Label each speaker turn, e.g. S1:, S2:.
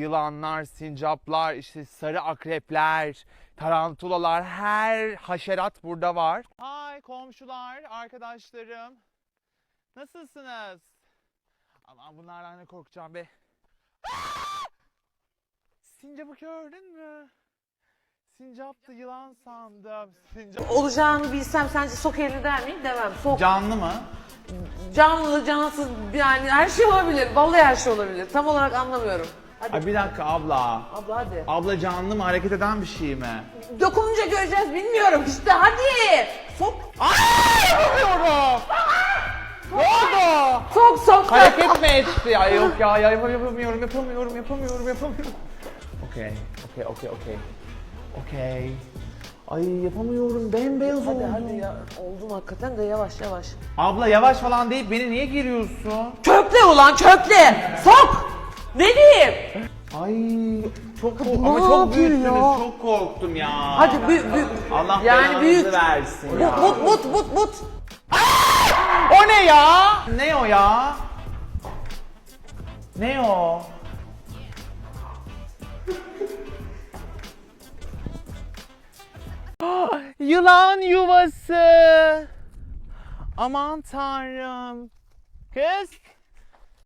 S1: yılanlar, sincaplar, işte sarı akrepler, tarantulalar, her haşerat burada var. Hay komşular, arkadaşlarım. Nasılsınız? Aman bunlardan ne korkacağım be. Sincapı gördün mü? Sincaptı yılan sandım. Sincap.
S2: Olacağını bilsem sence sok elini der miyim? Demem. Sok.
S1: Canlı mı?
S2: Canlı, cansız yani her şey olabilir. Vallahi her şey olabilir. Tam olarak anlamıyorum. Hadi
S1: Ay bir dakika abla.
S2: abla hadi.
S1: Abla canlı mı? Hareket eden bir şey mi?
S2: Dokununca göreceğiz bilmiyorum işte hadi. Sok.
S1: Ay yapamıyorum. ne oldu?
S2: Sok sok.
S1: Hareket mi etti? Ay yok ya, ya yapamıyorum, yapamıyorum, yapamıyorum, yapamıyorum. Okey, okey, okey, okey. Okey. Ay yapamıyorum, bembeyaz
S2: Hadi
S1: oldum.
S2: hadi ya. Oldum hakikaten de yavaş yavaş.
S1: Abla yavaş falan deyip beni niye giriyorsun?
S2: Kökle ulan kökle. Sok. Ne diyeyim?
S1: Ay çok kork- ama çok
S2: yapıyor
S1: büyüttünüz,
S2: ya?
S1: çok korktum ya.
S2: Hadi büyük büyük.
S1: Allah
S2: yani büyük.
S1: versin ya.
S2: But but but but but.
S1: O ne ya? Ne o ya? Ne o? Yılan yuvası. Aman tanrım. Kız